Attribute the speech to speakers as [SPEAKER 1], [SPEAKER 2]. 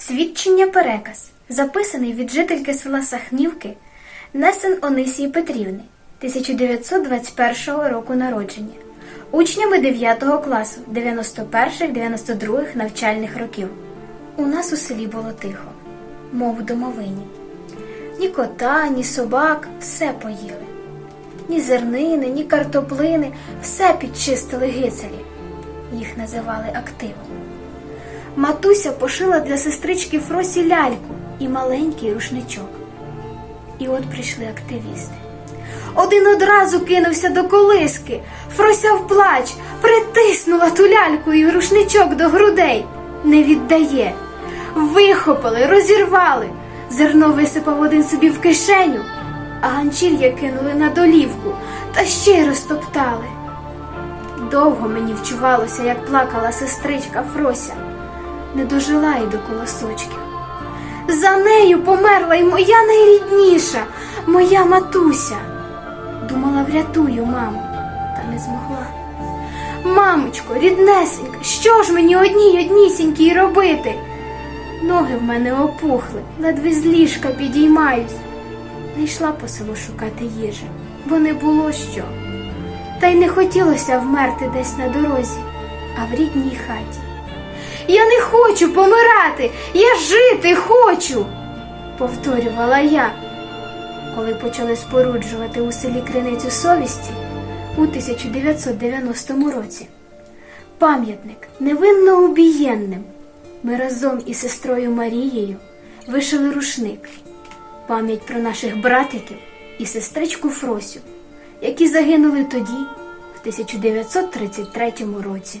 [SPEAKER 1] Свідчення переказ, записаний від жительки села Сахнівки Несен Онисії Петрівни 1921 року народження, учнями 9 класу 91-92 навчальних років. У нас у селі було тихо, мов домовині. Ні кота, ні собак все поїли. Ні зернини, ні картоплини, все підчистили гицелі. Їх називали активом. Матуся пошила для сестрички Фросі ляльку і маленький рушничок. І от прийшли активісти. Один одразу кинувся до колиски, Фрося вплач, притиснула ту ляльку і рушничок до грудей. Не віддає. Вихопили, розірвали. Зерно висипав один собі в кишеню, а ганчір'я кинули на долівку та ще й розтоптали. Довго мені вчувалося, як плакала сестричка Фрося, не дожила й до колосочків. За нею померла й моя найрідніша, моя матуся. Думала, врятую маму, та не змогла. Мамочко, ріднесенька, що ж мені одній однісінькій робити? Ноги в мене опухли, ледве з ліжка підіймаюсь. Не йшла по селу шукати їжі, бо не було що. Та й не хотілося вмерти десь на дорозі, а в рідній хаті. Я не хочу помирати, я жити хочу, повторювала я, коли почали споруджувати у селі криницю совісті у 1990 році. Пам'ятник невинно убієнним. Ми разом із сестрою Марією вишили рушник, пам'ять про наших братиків і сестричку Фросю, які загинули тоді, в 1933 році.